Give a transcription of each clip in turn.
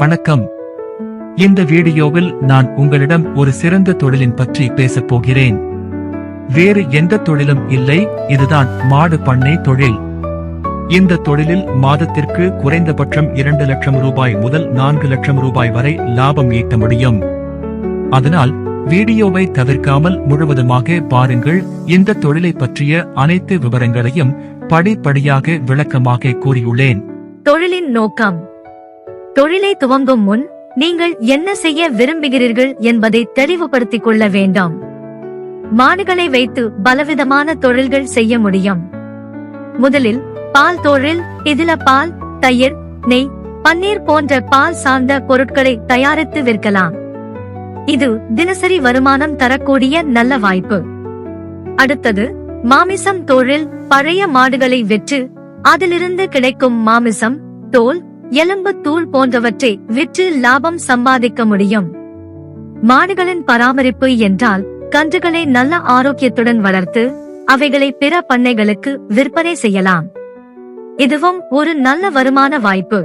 வணக்கம். இந்த வீடியோவில் நான் உங்களிடம் ஒரு சிறந்த தொழிலின் பற்றி பேசப் போகிறேன். வேறு எந்த தொழிலும் இல்லை இதுதான் மாடு பண்ணை தொழில். இந்த தொழிலில் மாதத்திற்கு குறைந்தபட்சம் இரண்டு லட்சம் ரூபாய் முதல் நான்கு லட்சம் ரூபாய் வரை லாபம் ஈட்ட முடியும். அதனால் வீடியோவை தவிர்க்காமல் முழுவதுமாக பாருங்கள். இந்த தொழிலை பற்றிய அனைத்து விவரங்களையும் படிப்படியாக விளக்கமாக கூறியுள்ளேன். தொழிலின் நோக்கம். தொழிலை துவங்கும் முன் நீங்கள் என்ன செய்ய விரும்புகிறீர்கள் என்பதை தெளிவுபடுத்திக் கொள்ள வேண்டாம். மாடுகளை வைத்து பலவிதமான தொழில்கள் செய்ய முடியும். முதலில் பால் தொழில் இதில பால் தயிர் நெய் பன்னீர் போன்ற பால் சார்ந்த பொருட்களை தயாரித்து விற்கலாம். இது தினசரி வருமானம் தரக்கூடிய நல்ல வாய்ப்பு. அடுத்தது மாமிசம் தொழில் பழைய மாடுகளை விற்று அதிலிருந்து கிடைக்கும் மாமிசம் தோல் எலும்பு தூள் போன்றவற்றை விற்று லாபம் சம்பாதிக்க முடியும். மாடுகளின் பராமரிப்பு என்றால் கன்றுகளை நல்ல ஆரோக்கியத்துடன் வளர்த்து அவைகளை பிற பண்ணைகளுக்கு விற்பனை செய்யலாம். இதுவும் ஒரு நல்ல வருமான வாய்ப்பு.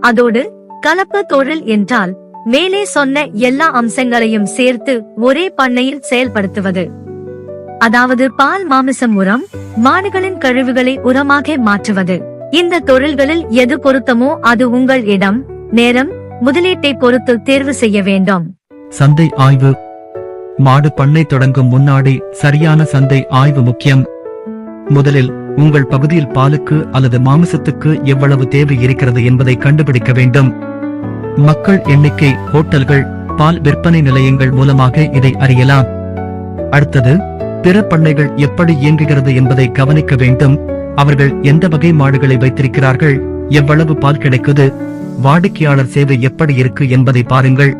அதோடு கலப்பு தொழில் என்றால் மேலே சொன்ன எல்லா அம்சங்களையும் சேர்த்து ஒரே பண்ணையில் செயல்படுத்துவது. அதாவது பால் மாமிசம் உரம் மாடுகளின் கழிவுகளை உரமாக மாற்றுவது. இந்த தொழில்களில் எது பொருத்தமோ அது உங்கள் இடம் நேரம் முதலீட்டை பொறுத்து தேர்வு செய்ய வேண்டும். சந்தை ஆய்வு. மாடு பண்ணை தொடங்கும் முன்னாடி சரியான சந்தை ஆய்வு முக்கியம். முதலில் உங்கள் பகுதியில் பாலுக்கு அல்லது மாமிசத்துக்கு எவ்வளவு தேவை இருக்கிறது என்பதை கண்டுபிடிக்க வேண்டும். மக்கள் எண்ணிக்கை ஹோட்டல்கள் பால் விற்பனை நிலையங்கள் மூலமாக இதை அறியலாம். அடுத்தது பிற பண்ணைகள் எப்படி இயங்குகிறது என்பதை கவனிக்க வேண்டும். அவர்கள் எந்த வகை மாடுகளை வைத்திருக்கிறார்கள்? எவ்வளவு பால் கிடைக்குது? வாடிக்கையாளர் சேவை எப்படி இருக்கு என்பதை பாருங்கள்.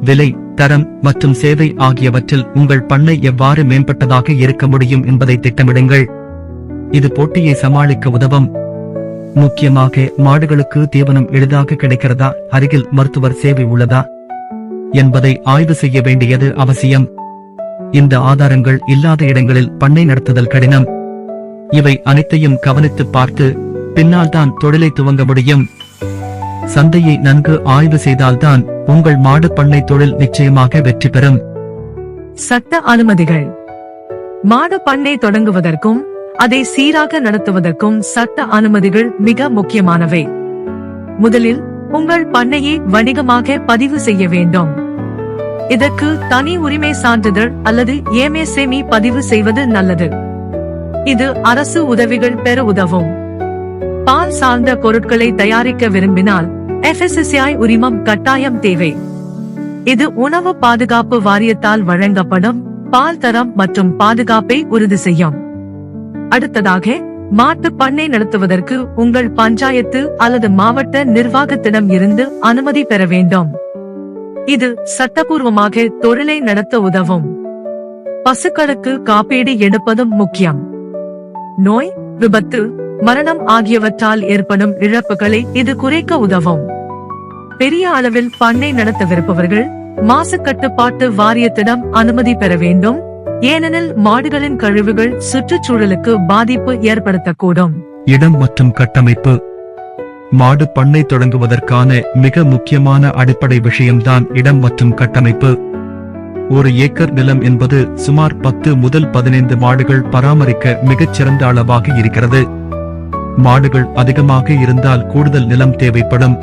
விலை தரம் மற்றும் சேவை ஆகியவற்றில் உங்கள் பண்ணை எவ்வாறு மேம்பட்டதாக இருக்க முடியும் என்பதை திட்டமிடுங்கள். இது போட்டியை சமாளிக்க உதவும். முக்கியமாக மாடுகளுக்கு தீவனம் எளிதாக கிடைக்கிறதா? அருகில் மருத்துவர் சேவை உள்ளதா? என்பதை ஆய்வு செய்ய வேண்டியது அவசியம். இந்த ஆதாரங்கள் இல்லாத இடங்களில் பண்ணை நடத்துதல் கடினம். இவை அனைத்தையும் கவனித்து பார்த்து பின்னால் தான் தொழிலை துவங்க முடியும். சந்தையை நன்கு ஆய்வு செய்தால்தான் உங்கள் மாடு பண்ணை தொழில் நிச்சயமாக வெற்றி பெறும். சட்ட அனுமதிகள். மாடு பண்ணை தொடங்குவதற்கும் அதை சீராக நடத்துவதற்கும் சட்ட அனுமதிகள் மிக முக்கியமானவை. முதலில் உங்கள் பண்ணையை வணிகமாக பதிவு செய்ய வேண்டும். இதற்கு தனி உரிமை சான்றிதழ் அல்லது ஏமேசேமி பதிவு செய்வது நல்லது. இது அரசு உதவிகள் பெற உதவும். பால் சார்ந்த பொருட்களை தயாரிக்க விரும்பினால் எஃப்எஸ்எஸ்ஐ உரிமம் கட்டாயம் தேவை. இது உணவு பாதுகாப்பு வாரியத்தால் வழங்கப்படும் பால் தரம் மற்றும் பாதுகாப்பை உறுதி செய்யும். அடுத்ததாக மாட்டு பண்ணை நடத்துவதற்கு உங்கள் பஞ்சாயத்து அல்லது மாவட்ட நிர்வாகத்திடம் இருந்து அனுமதி பெற வேண்டும். இது சட்டபூர்வமாக தொழிலை நடத்த உதவும். பசுக்களுக்கு காப்பீடு எடுப்பதும் முக்கியம். நோய் விபத்து மரணம் ஆகியவற்றால் ஏற்படும் இழப்புகளை இது குறைக்க உதவும். பெரிய அளவில் பண்ணை நடத்தவிருப்பவர்கள் மாசு கட்டுப்பாட்டு வாரியத்திடம் அனுமதி பெற வேண்டும். ஏனெனில் மாடுகளின் கழிவுகள் சுற்றுச்சூழலுக்கு பாதிப்பு ஏற்படுத்தக்கூடும். இடம் மற்றும் கட்டமைப்பு. மாடு பண்ணை தொடங்குவதற்கான மிக முக்கியமான அடிப்படை விஷயம்தான் இடம் மற்றும் கட்டமைப்பு. ஒரு ஏக்கர் நிலம் என்பது சுமார் பத்து முதல் பதினைந்து மாடுகள் பராமரிக்க மிகச் சிறந்த அளவாக இருக்கிறது. மாடுகள் அதிகமாக இருந்தால் கூடுதல் நிலம் தேவைப்படும்.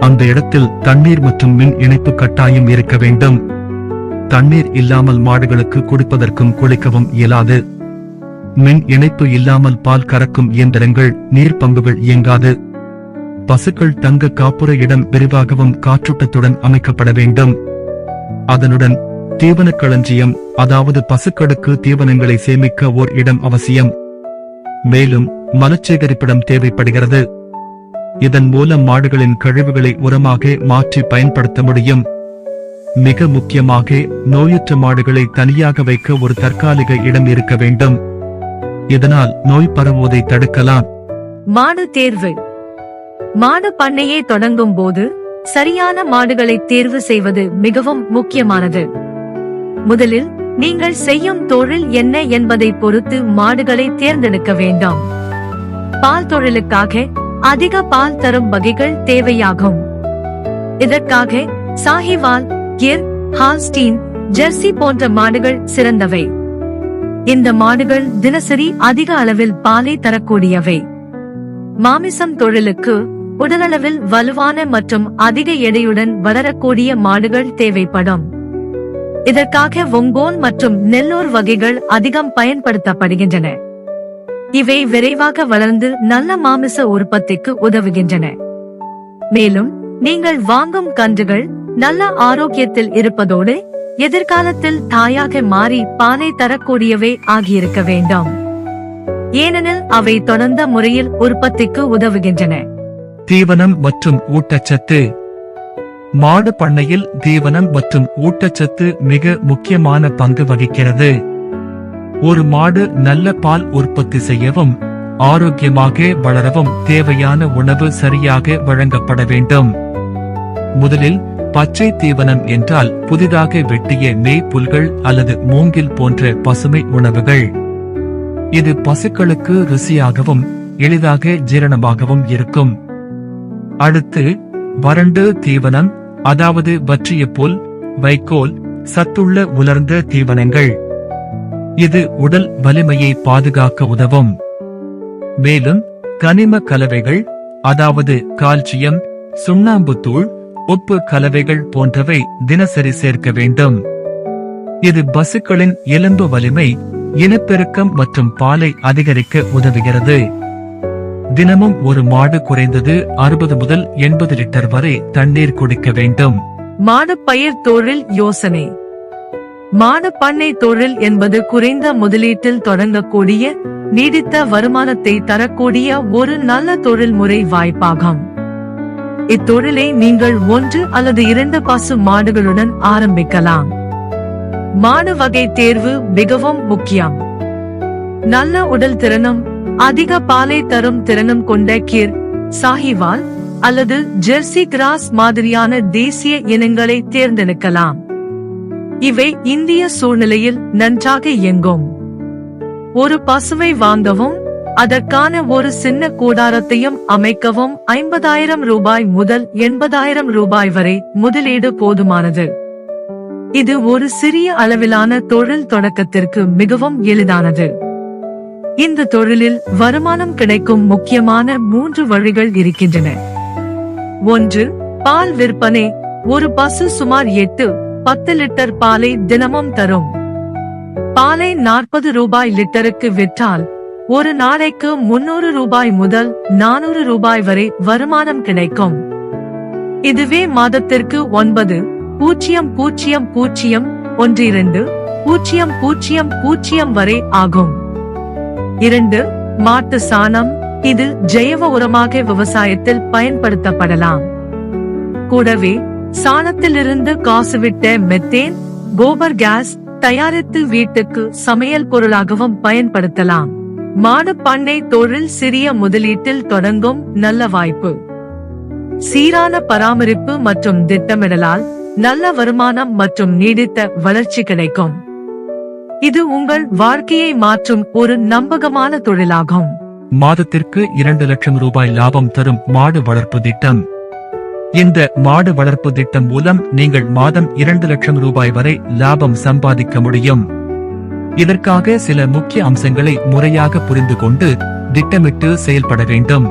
அந்த இடத்தில் தண்ணீர் மற்றும் மின் இணைப்பு கட்டாயம் இருக்க வேண்டும். தண்ணீர் இல்லாமல் மாடுகளுக்கு குடிப்பதற்கும் குளிக்கவும் இயலாது. மின் இணைப்பு இல்லாமல் பால் கறக்கும் இயந்திரங்கள் நீர் பங்குகள் இயங்காது. பசுக்கள் தங்க காப்புற இடம் விரிவாகவும் காற்றோட்டத்துடன் அமைக்கப்பட வேண்டும். அதனுடன் தீவனக் களஞ்சியம் அதாவது பசுக்களுக்கு தீவனங்களை சேமிக்க ஓர் இடம் அவசியம். மேலும் மலச்சேகரிப்பிடம் தேவைப்படுகிறது. இதன் மூலம் மாடுகளின் கழிவுகளை உரமாக மாற்றி பயன்படுத்த முடியும். மிக முக்கியமாக நோயுற்ற மாடுகளை தனியாக வைக்க ஒரு தற்காலிக இடம் இருக்க வேண்டும். இதனால் நோய் பரவுவதை தடுக்கலாம். மாடு தேர்வு. மாடு பண்ணையை தொடங்கும் போது சரியான மாடுகளை தேர்வு செய்வது மிகவும் முக்கியமானது. முதலில் நீங்கள் செய்யும் தொழில் என்ன என்பதை பொறுத்து மாடுகளை தேர்ந்தெடுக்க வேண்டும். பால் தொழிலுக்காக அதிக பால் தரும் வகைகள் தேவையாகும். இதற்காக சாஹிவால் கிர் ஹால்ஸ்டீன் ஜெர்சி போன்ற மாடுகள் சிறந்தவை. இந்த மாடுகள் தினசரி அதிக அளவில் பாலை தரக்கூடியவை. மாமிசம் தொழிலுக்கு உடலளவில் வலுவான மற்றும் அதிக எடையுடன் வளரக்கூடிய மாடுகள் தேவைப்படும். இதற்காக ஒங்கோன் மற்றும் நெல்லூர் வகைகள் அதிகம் பயன்படுத்தப்படுகின்றன. இவை விரைவாக வளர்ந்து நல்ல மாமிச உற்பத்திக்கு உதவுகின்றன. மேலும் நீங்கள் வாங்கும் கன்றுகள் நல்ல ஆரோக்கியத்தில் இருப்பதோடு எதிர்காலத்தில் தாயாக மாறி பாலை தரக்கூடியவை ஆகியிருக்க வேண்டும். ஏனெனில் அவை தொடர்ந்த முறையில் உற்பத்திக்கு உதவுகின்றன. தீவனம் மற்றும் ஊட்டச்சத்து மாடு பண்ணையில் தீவனம் மற்றும் ஊட்டச்சத்து மிக முக்கியமான பங்கு வகிக்கிறது. ஒரு மாடு நல்ல பால் உற்பத்தி செய்யவும் ஆரோக்கியமாக வளரவும் தேவையான உணவு சரியாக வழங்கப்பட வேண்டும். முதலில் பச்சை தீவனம் என்றால் புதிதாக வெட்டிய மேய் புல்கள் அல்லது மூங்கில் போன்ற பசுமை உணவுகள். இது பசுக்களுக்கு ருசியாகவும் எளிதாக ஜீரணமாகவும் இருக்கும். அடுத்து வறண்டு தீவனம் அதாவது வற்றிய புல் வைக்கோல் சத்துள்ள உலர்ந்த தீவனங்கள். இது உடல் வலிமையை பாதுகாக்க உதவும். மேலும் கனிம கலவைகள் அதாவது கால்சியம் சுண்ணாம்புத்தூள் உப்பு கலவைகள் போன்றவை தினசரி சேர்க்க வேண்டும். இது பசுக்களின் எலும்பு வலிமை இனப்பெருக்கம் மற்றும் பாலை அதிகரிக்க உதவுகிறது. தினமும் ஒரு மாடு குறைந்தது அறுபது முதல் எண்பது லிட்டர் வரை தண்ணீர் குடிக்க வேண்டும். மாடு பயிர் தொழில் யோசனை. மாடு பண்ணை தொழில் என்பது குறைந்த முதலீட்டில் தொடங்கக்கூடிய நீடித்த வருமானத்தை தரக்கூடிய ஒரு நல்ல தொழில்முறை வாய்ப்பாகும். இத்தொழிலை நீங்கள் ஒன்று அல்லது இரண்டு பசு மாடுகளுடன் ஆரம்பிக்கலாம். மாடு வகை தேர்வு மிகவும் முக்கியம். நல்ல உடல் திறனும் அதிக பாலை தரும் திறனும் கொண்ட கிர் சாஹிவால் அல்லது ஜெர்சி கிராஸ் மாதிரியான தேசிய இனங்களை தேர்ந்தெடுக்கலாம். இவை இந்திய சூழ்நிலையில் நன்றாக இயங்கும். ஒரு பசுவை வாங்கவும் அதற்கான ஒரு சின்ன கூடாரத்தையும் அமைக்கவும் ஐம்பதாயிரம் ரூபாய் முதல் எண்பதாயிரம் ரூபாய் வரை முதலீடு போதுமானது. இது ஒரு சிறிய அளவிலான தொழில் தொடக்கத்திற்கு மிகவும் எளிதானது. இந்த தொழிலில் வருமானம் கிடைக்கும் முக்கியமான மூன்று வழிகள் இருக்கின்றன. ஒன்று பால் விற்பனை. ஒரு பசு சுமார் எட்டு பத்து லிட்டர் பாலை தினமும் தரும். பாலை நாற்பது ரூபாய் லிட்டருக்கு விற்றால் ஒரு நாளைக்கு முன்னூறு ரூபாய் முதல் நானூறு ரூபாய் வரை வருமானம் கிடைக்கும். இதுவே மாதத்திற்கு ஒன்பது பூஜ்ஜியம் பூஜ்ஜியம் பூஜ்ஜியம் ஒன்று இரண்டு பூஜ்ஜியம் பூஜ்ஜியம் பூஜ்ஜியம் வரை ஆகும். இரண்டு மாட்டு சாணம் இது ஜெயவ உரமாக விவசாயத்தில் பயன்படுத்தப்படலாம். கூடவே சாணத்திலிருந்து காசுவிட்ட மெத்தேன் கோபர் கேஸ் தயாரித்து வீட்டுக்கு சமையல் பொருளாகவும் பயன்படுத்தலாம். மாடு பண்ணை தொழில் சிறிய முதலீட்டில் தொடங்கும் நல்ல வாய்ப்பு. சீரான பராமரிப்பு மற்றும் திட்டமிடலால் நல்ல வருமானம் மற்றும் நீடித்த வளர்ச்சி கிடைக்கும். இது உங்கள் வாழ்க்கையை மாற்றும் ஒரு நம்பகமான தொழிலாகும். மாதத்திற்கு இரண்டு லட்சம் ரூபாய் லாபம் தரும் மாடு வளர்ப்பு திட்டம். இந்த மாடு வளர்ப்பு திட்டம் மூலம் நீங்கள் மாதம் இரண்டு லட்சம் ரூபாய் வரை லாபம் சம்பாதிக்க முடியும். இதற்காக சில முக்கிய அம்சங்களை முறையாக புரிந்து கொண்டு திட்டமிட்டு செயல்பட வேண்டும்.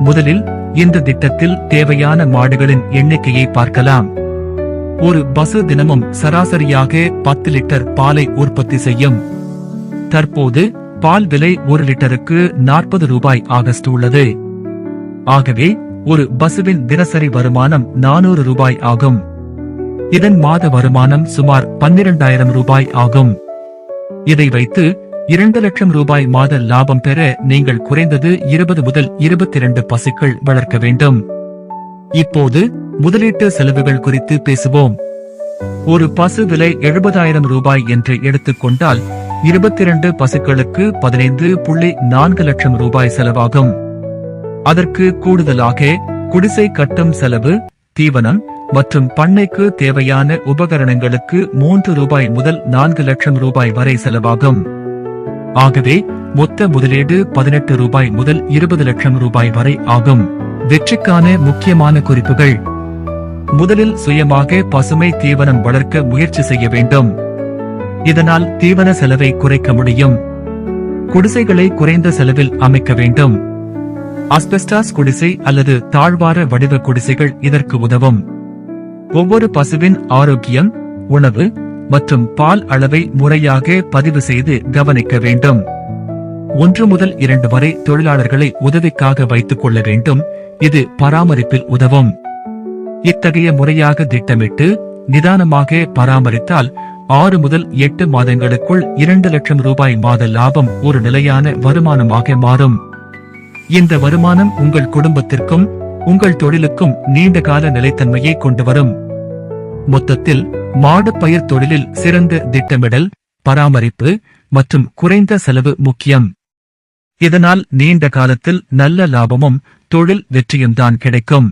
முதலில் இந்த திட்டத்தில் தேவையான மாடுகளின் எண்ணிக்கையை பார்க்கலாம். ஒரு பசு தினமும் சராசரியாக பத்து லிட்டர் பாலை உற்பத்தி செய்யும். தற்போது பால் விலை ஒரு லிட்டருக்கு நாற்பது ரூபாய் ஆகஸ்ட் உள்ளது. ஆகவே ஒரு பசுவின் தினசரி வருமானம் நானூறு ரூபாய் ஆகும். இதன் மாத வருமானம் சுமார் பன்னிரண்டாயிரம் ரூபாய் ஆகும். இதை வைத்து இரண்டு லட்சம் ரூபாய் மாத லாபம் பெற நீங்கள் குறைந்தது இருபது முதல் இருபத்தி இரண்டு பசுக்கள் வளர்க்க வேண்டும். இப்போது முதலீட்டு செலவுகள் குறித்து பேசுவோம். ஒரு பசு விலை எழுபதாயிரம் ரூபாய் என்று எடுத்துக்கொண்டால் இருபத்தி இரண்டு பசுக்களுக்கு பதினைந்து புள்ளி நான்கு லட்சம் ரூபாய் செலவாகும். அதற்கு கூடுதலாக குடிசை கட்டும் செலவு தீவனம் மற்றும் பண்ணைக்கு தேவையான உபகரணங்களுக்கு மூன்று ரூபாய் முதல் நான்கு லட்சம் ரூபாய் வரை செலவாகும். ஆகவே மொத்த முதலீடு பதினெட்டு ரூபாய் முதல் இருபது லட்சம் ரூபாய் வரை ஆகும். வெற்றிக்கான முக்கியமான குறிப்புகள் முதலில் சுயமாக பசுமை தீவனம் வளர்க்க முயற்சி செய்ய வேண்டும். இதனால் தீவன செலவை குறைக்க முடியும். குடிசைகளை குறைந்த செலவில் அமைக்க வேண்டும். அஸ்பெஸ்டாஸ் குடிசை அல்லது தாழ்வார வடிவ குடிசைகள் இதற்கு உதவும். ஒவ்வொரு பசுவின் ஆரோக்கியம் உணவு மற்றும் பால் அளவை முறையாக பதிவு செய்து கவனிக்க வேண்டும். ஒன்று முதல் இரண்டு வரை தொழிலாளர்களை உதவிக்காக வைத்துக் கொள்ள வேண்டும். இது பராமரிப்பில் உதவும். இத்தகைய முறையாக திட்டமிட்டு நிதானமாக பராமரித்தால் ஆறு முதல் எட்டு மாதங்களுக்குள் இரண்டு லட்சம் ரூபாய் மாத லாபம் ஒரு நிலையான வருமானமாக மாறும். இந்த வருமானம் உங்கள் குடும்பத்திற்கும் உங்கள் தொழிலுக்கும் நீண்டகால நிலைத்தன்மையை கொண்டு வரும். மொத்தத்தில் மாடு பயிர் தொழிலில் சிறந்த திட்டமிடல் பராமரிப்பு மற்றும் குறைந்த செலவு முக்கியம். இதனால் நீண்ட காலத்தில் நல்ல லாபமும் தொழில் வெற்றியும் தான் கிடைக்கும்.